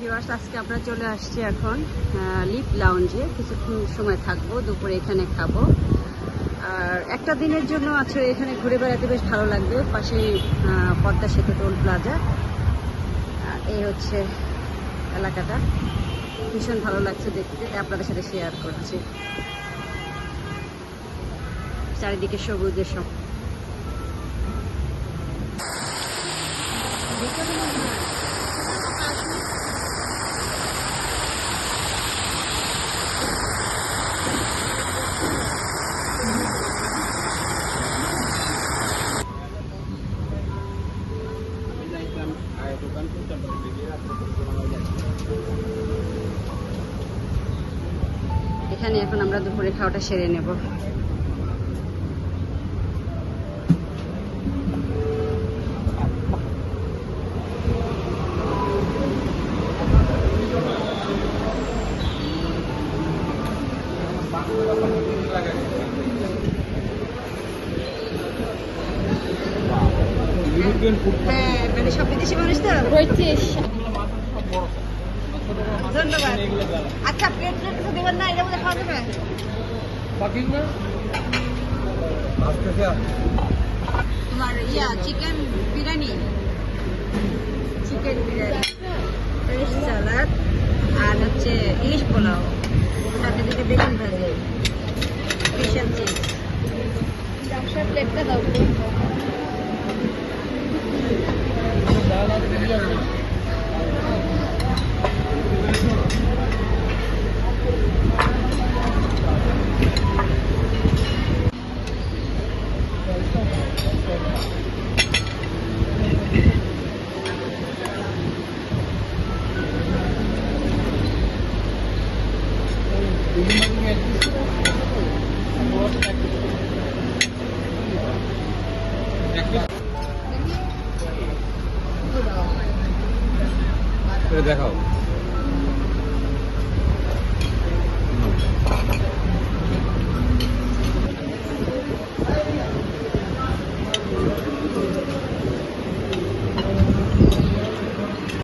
Viewers আজকে আমরা চলে আসছি এখন লিপ লাউঞ্জে কিছুক্ষণ সময় থাকব, দুপুরে এখানে খাব। আর একটা দিনের জন্য আছে, এখানে ঘুরে বেড়াতে বেশ ভালো লাগবে। পাশে পদ্মা সেতু টোল প্লাজা। এই হচ্ছে এলাকাটা। ভীষণ ভালো লাগছে দেখতে আপনাদের সাথে শেয়ার করছি। চারিদিকে সবুজের সব। এখানে এখন আমরা দুপুরে খাওয়াটা সেরে নেব। হ্যাঁ মানে সব বিদেশি মানুষ তো? ধন্যবাদ। আচ্ছা প্লেট প্লেট কিছু দেবেন না এটা মধ্যে খাওয়া যাবে তোমার ইয়া chicken biryani? Chicken biryani. Fresh salad আর হচ্ছে ইলিশ পোলাও। সাথে দিতে বেগুন ভাজি। অ্যান্ড চিজ প্লেটটা দাও। দেখাও